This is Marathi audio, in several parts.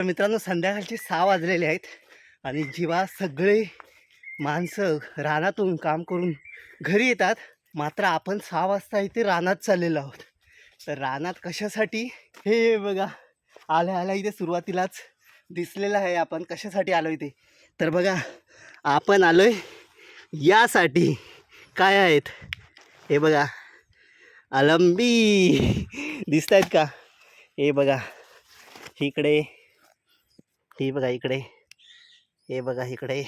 मित्रांनो संध्याकाळचे सहा वाजलेले आहेत आणि जेव्हा सगळे माणसं रानातून काम करून घरी येतात. मात्र आपण सहा वाजता इथे रानात चाललेलो आहोत. तर रानात कशासाठी? हे बघा आल्या आल्या इथे सुरुवातीलाच दिसलेलं आहे आपण कशासाठी आलो इथे. तर बघा आपण आलोय यासाठी. काय आहेत? हे बघा अलंबी दिसत आहेत का? हे बघा इकडे हे बघा इकडे. हे बघा इकडे.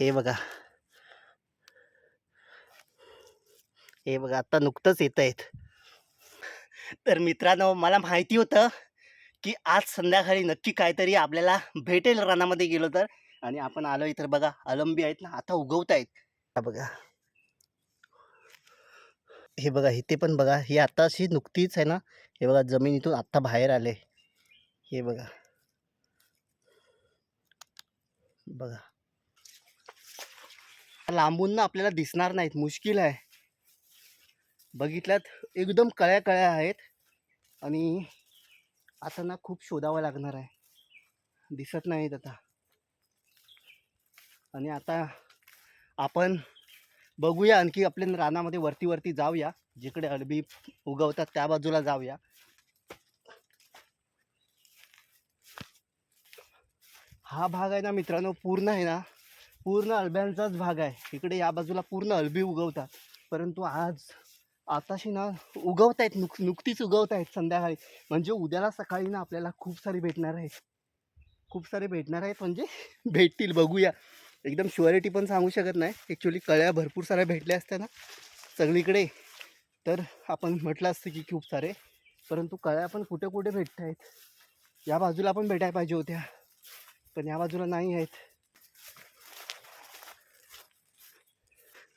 हे बघा. हे बघा आता नुकतंच येत आहेत. तर मित्रांनो मला माहिती होतं की आज संध्याकाळी नक्की काहीतरी आपल्याला भेटेल रानामध्ये गेलो तर. आणि आपण आलो तर बघा अलंबी आहेत ना आता उगवत आहेत. बघा. हे बघा इथे पण बघा हे आत्ताशी नुकतीच आहे ना हे बघा जमिनीतून आत्ता बाहेर आले. हे बघा. बघा. लांबून ना आपल्याला दिसणार नाहीत मुश्किल आहे. बघितल्यात एकदम कळ्या कळ्या आहेत. आणि आता ना खूप शोधावं लागणार आहे. दिसत नाहीत आता. आणि आता आपण बघूया आणखी आपल्या रानामध्ये वरती वरती जाऊया. जिकडे अरबी उगवतात त्या बाजूला जाऊया. हा भाग आहे ना मित्रांनो पूर्ण आहे ना पूर्ण अळब्यांचाच भाग आहे. इकडे या बाजूला पूर्ण अळबी उगवतात. परंतु आज आताशी ना उगवत आहेत नुक नुकतीच उगवत आहेत संध्याकाळी. म्हणजे उद्याला सकाळी ना आपल्याला खूप सारी भेटणार आहेत. खूप सारे भेटणार आहेत म्हणजे भेटतील बघूया. एकदम शुअरिटी पण सांगू शकत नाही. ॲक्च्युली कळ्या भरपूर साऱ्या भेटल्या असत्या ना सगळीकडे. तर आपण म्हटलं असतं की खूप सारे. परंतु कळ्या पण कुठे कुठे भेटत आहेत या बाजूला पण भेटायला पाहिजे होत्या. पण या बाजूला नाही आहेत.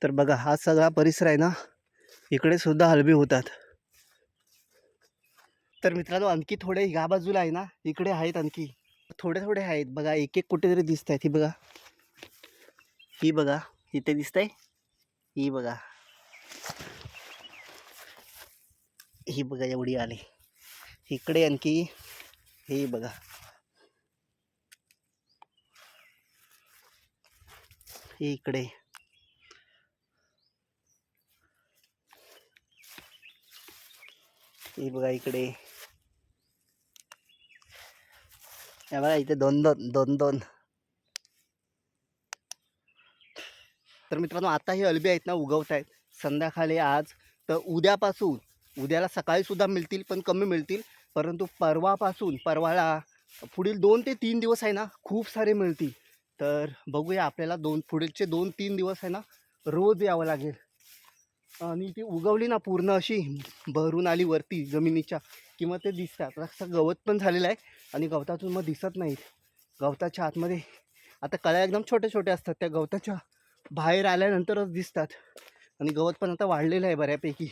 तर बघा हा सगळा परिसर आहे ना इकडे सुद्धा हलबी होतात. तर मित्रांनो आणखी थोडे ह्या बाजूला आहे ना इकडे आहेत आणखी. थोडे थोडे आहेत. बघा एक एक कुठेतरी दिसत आहेत ही बघा. ही बघा इथे दिसतंय. ही बघा. ही बघा एवढी आली. इकडे आणखी हे बघा. इकडे. हे बघा इकडे. हे बघा इथे दोन दोन दोन दोन. तर मित्रांनो आता हे अळबी आहेत ना उगवत आहेत संध्याकाळी आज तर उद्यापासून उद्याला सकाळी सुद्धा मिळतील पण कमी मिळतील. परंतु परवापासून परवाला पुढील दोन ते तीन दिवस आहे ना खूप सारे मिळतील. तर बघूया आपल्याला दोन पुढचे दोन तीन दिवस आहे ना रोज यावं लागेल. आणि ती उगवली ना पूर्ण अशी भरून आली वरती जमिनीच्या किंवा ते दिसतात. असं गवत पण झालेलं आहे आणि गवतातून मग दिसत नाहीत. गवताच्या आतमध्ये आता कळ्या एकदम छोट्या छोट्या असतात त्या गवताच्या बाहेर आल्यानंतरच दिसतात. आणि गवत पण आता वाढलेलं आहे बऱ्यापैकी.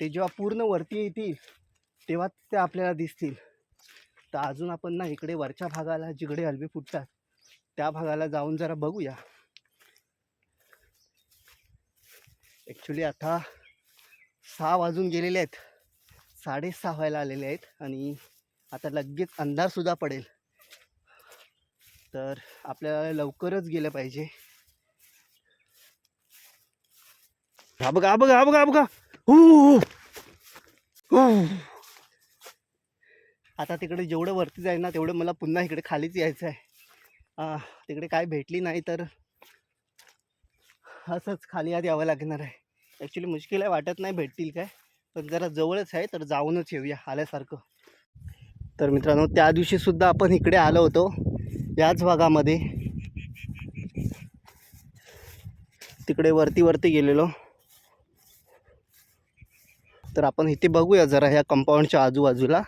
ते जेव्हा पूर्ण वरती येतील तेव्हा ते आपल्याला दिसतील. तर अजून आपण ना इकडे वरच्या भागाला जिकडे हलवे फुटतात त्या भागाला जाऊन जरा बघूया. ॲक्च्युली आता सहा वाजून गेलेले आहेत. साडेसहा व्हायला आलेले आहेत आणि आता लगेच अंधारसुद्धा पडेल. तर आपल्याला लवकरच गेलं पाहिजे. हा बघा बघा हा बघा हा बघा. हू, आता तिकडे जेवढं वरती जाईल ना तेवढं मला पुन्हा इकडे खालीच यायचं आहे. तिकडे काय भेटली नाही तर असंच खाली आत यावं लागणार आहे. ॲक्च्युली मुश्किल आहे वाटत नाही भेटतील काय. पण जरा जवळच आहे तर जाऊनच येऊया आल्यासारखं. तर मित्रांनो त्या दिवशीसुद्धा आपण इकडे आलो होतो याच भागामध्ये. तिकडे वरती वरती गेलेलो. तर आपण इथे बघूया जरा ह्या कंपाऊंडच्या आजूबाजूला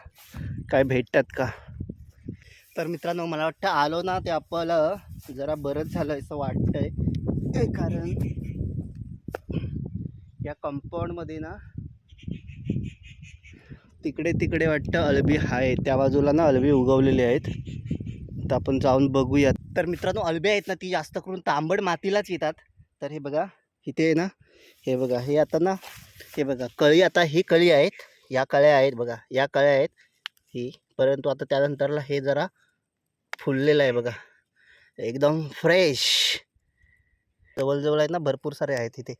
काय भेटतात का. तर मित्रांनो मला वाटतं आलो ना ते आपलं जरा बरंच झालं असं वाटतंय. कारण या कंपाऊंडमध्ये ना तिकडे तिकडे वाटतं अलबी आहे त्या बाजूला ना अलबी उगवलेली आहेत. तर आपण जाऊन बघूयात. तर मित्रांनो अलबी आहेत ना ती जास्त करून तांबड मातीलाच येतात. तर हे बघा इथे आहे ना हे बघा हे आता ना हे बघा कळी आता ही कळी आहेत. या कळ्या आहेत बघा या कळ्या आहेत. ही परंतु आता त्यानंतरला हे जरा फुललेलं आहे बघा. एकदम फ्रेश जवळजवळ आहेत ना भरपूर सारे आहेत इथे.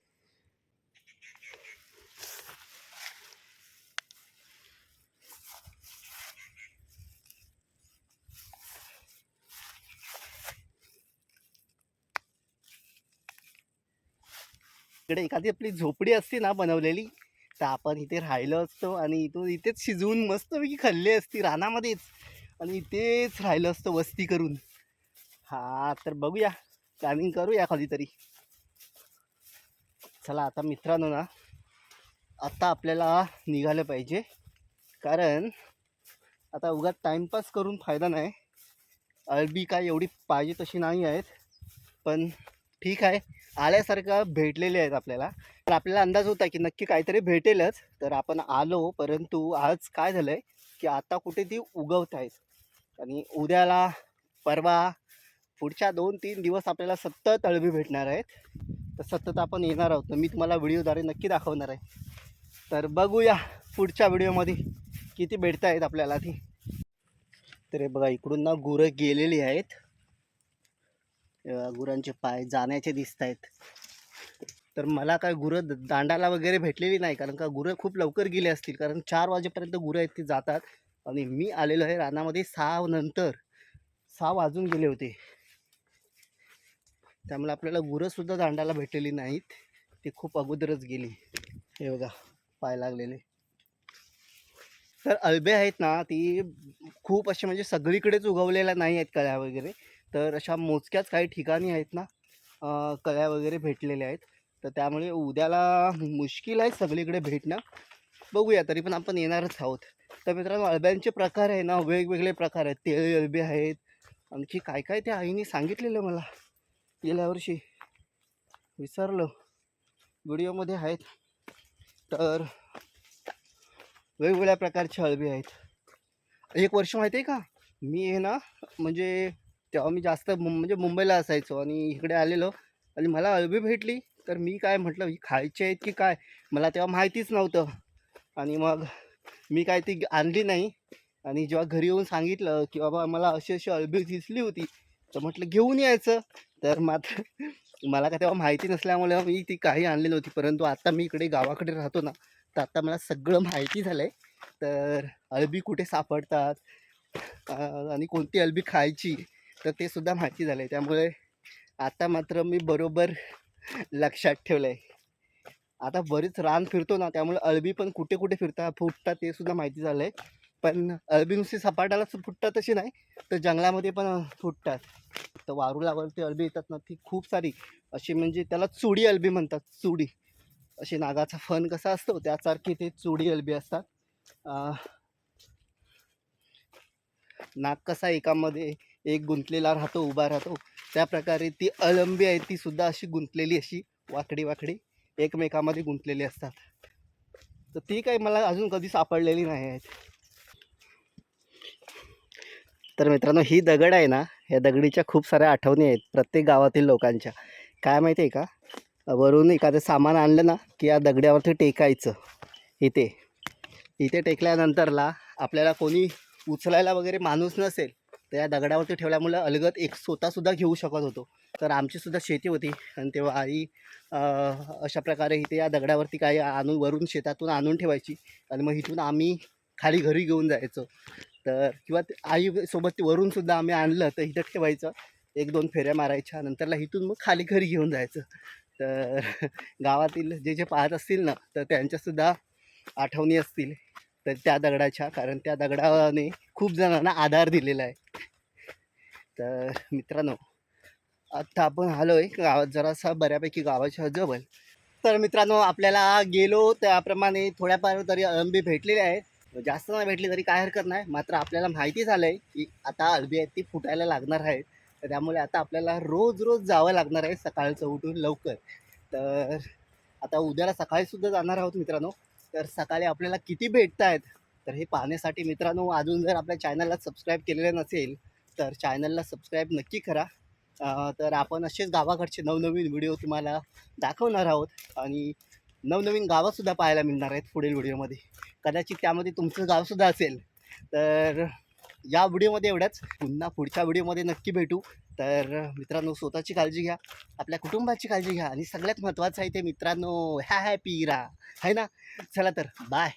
इकडे एखादी आपली झोपडी असते ना बनवलेली तर आपण इथे राहिलो असतो आणि इथून इथेच शिजवून मस्तपैकी खाल्ली असती रानामध्येच. आणि इथेच राहिलं असतं वस्ती करून. हा तर बघूया. प्लॅनिंग करूया कधीतरी चला आता मित्रांनो ना आता आपल्याला निघालं पाहिजे. कारण आता उगाच टाईमपास करून फायदा नाही. अळबी काय एवढी पाहिजे तशी नाही आहेत. पण ठीक आहे. आल्यासारखं भेटलेले आहेत आपल्याला. तर आपल्याला अंदाज होता की नक्की काहीतरी भेटेलच. तर आपण आलो परंतु आज काय झालं आहे की आता कुठे ती उगवत आहेत आणि उद्याला परवा पुढच्या दोन तीन दिवस आपल्याला सतत अळबी भेटणार आहेत. तर सतत आपण येणार आहोत. तर मी तुम्हाला व्हिडिओद्वारे नक्की दाखवणार आहे. तर बघूया पुढच्या व्हिडिओमध्ये किती भेटत आहेत आपल्याला ती. तर बघा इकडून ना गुरं गेलेली आहेत. गुरांचे पाय जाण्याचे दिसत आहेत. तर मला काय गुरं द- दांडाला वगैरे भेटलेली नाही कारण का गुरं खूप लवकर गेले असतील. कारण चार वाजेपर्यंत गुरं आहेत ती जातात. आणि मी आलेलो आहे रानामध्ये सहा नंतर. सहा वाजून गेले होते. त्यामुळे आपल्याला गुरंसुद्धा दांडाला भेटलेली नाहीत. ती खूप अगोदरच गेली. हे बघा पाय लागलेले. तर अल्बे आहेत ना ती खूप असे म्हणजे सगळीकडेच उगवलेल्या नाही आहेत कळ्या वगैरे. तर अशा मोजक्याच काही ठिकाणी आहेत ना कळ्या वगैरे भेटलेल्या आहेत. तर त्यामुळे उद्याला मुश्किल आहे सगळीकडे भेटणं. बघूया तरी पण आपण येणारच आहोत. तर मित्रांनो अळब्यांचे प्रकार आहे ना वेगवेगळे प्रकार आहेत. तेळी अळबी आहेत. आणखी काय काय त्या आईने सांगितलेलं मला. गेल्या वर्षी विसरलो. व्हिडिओमध्ये आहेत. तर वेगवेगळ्या प्रकारचे अळबी आहेत. एक वर्ष माहिती आहे का? मी हे ना म्हणजे तेव्हा मी जास्त मुं म्हणजे मुंबईला असायचो आणि इकडे आलेलो. आणि मला अळबी भेटली. तर मी काय म्हटलं खायचे खायची आहेत की काय? मला तेव्हा माहितीच नव्हतं. आणि मग मी काय ती आणली नाही. आणि जेव्हा घरी येऊन सांगितलं की बाबा मला अशी अशी अळबी दिसली होती तर म्हटलं घेऊन यायचं. तर मात्र मला का तेव्हा माहिती नसल्यामुळे मी ती काही आणली नव्हती परंतु आता मी इकडे गावाकडे राहतो ना तर आता मला सगळं माहिती झालं आहे तर अळबी कुठे सापडतात आणि कोणती अळबी खायची तर ते सुद्धा माहिती झालं आहे त्यामुळे आता मात्र मी बरोबर लक्षात ठेवलं आहे आता बरीच रान फिरतो ना त्यामुळे अळबी पण कुठे कुठे फिरतात फुटतात ते सुद्धा माहिती झालं आहे पण अळबी नुसती सपाटालाच फुटतात तशी नाही तर जंगलामध्ये पण फुटतात. तर वारू लागलं ते अळबी येतात ना ती खूप सारी. अशी म्हणजे त्याला चुडी अळबी म्हणतात चुडी. अशी नागाचा फण कसा असतो त्यासारखी ते चुडी अळबी असतात. नाग कसा एकामध्ये एक गुंतलेला राहतो उभा राहतो त्या प्रकारे ती अळंबी आहे ती सुद्धा अशी गुंतलेली अशी वाकडी वाकडी. एकमेकामध्ये गुंतलेली असतात. तर ती काही मला अजून कधी सापडलेली नाही आहेत. तर मित्रांनो ही दगड आहे ना या दगडीच्या खूप साऱ्या आठवणी आहेत प्रत्येक गावातील लोकांच्या. काय माहिती आहे का? वरून एखादं सामान आणलं ना की या दगड्यावरती टेकायचं इथे. इथे टेकल्यानंतरला आपल्याला कोणी उचलायला वगैरे माणूस नसेल तर या दगडावरती ठेवल्यामुळं अलगत एक स्वतःसुद्धा घेऊ शकत होतो. तर आमचीसुद्धा शेती होती. आणि तेव्हा आई अशा प्रकारे इथे या दगडावरती काही आणून वरून शेतातून आणून ठेवायची. आणि मग इथून आम्ही खाली घरी घेऊन जायचो. तर किंवा ते आई सोबत आम्ही आणलं तर इथं ठेवायचं. एक दोन फेऱ्या मारायच्या. नंतरला इथून मग खाली घरी घेऊन जायचं. तर गावातील जे जे पाहत असतील ना तर त्यांच्यासुद्धा आठवणी असतील. तर त्या दगडाच्या कारण त्या दगडाने खूप जणांना आधार दिलेला आहे. तर मित्रांनो आत्ता आपण आलो आहे गावात जरासा बऱ्यापैकी गावाच्या जवळ. तर मित्रांनो आपल्याला गेलो त्याप्रमाणे थोड्याफार तरी अळंबी भेटलेली आहेत. जास्त नाही भेटली तरी काय हरकत नाही मात्र आपल्याला माहिती झालं आहे की आता अळबी आहेत ती फुटायला लागणार आहेत. तर त्यामुळे आता आपल्याला रोज रोज जावं लागणार आहे सकाळचं उठून लवकर. तर आता उद्याला सकाळीसुद्धा जाणार आहोत मित्रांनो. तर सकाळी आपल्याला किती भेटत आहेत तर हे पाहण्यासाठी मित्रांनो अजून जर आपल्या चॅनलला सबस्क्राईब केलेलं नसेल तर चॅनलला सबस्क्राईब नक्की करा. तर आपण असेच गावाकडचे नवनवीन व्हिडिओ तुम्हाला दाखवणार आहोत आणि नवनवीन गावंसुद्धा पाहायला मिळणार आहेत पुढील व्हिडिओमध्ये. कदाचित त्यामध्ये तुमचं गावसुद्धा असेल. तर या व्हिडिओमध्ये एवढ्याच पुन्हा पुढच्या व्हिडिओमध्ये नक्की भेटू. तर मित्रांनो स्वतःची काळजी घ्या आपल्या कुटुंबाची काळजी घ्या आणि सगळ्यात महत्त्वाचं आहे ते मित्रांनो ह्या हॅपी राहा है ना? चला तर बाय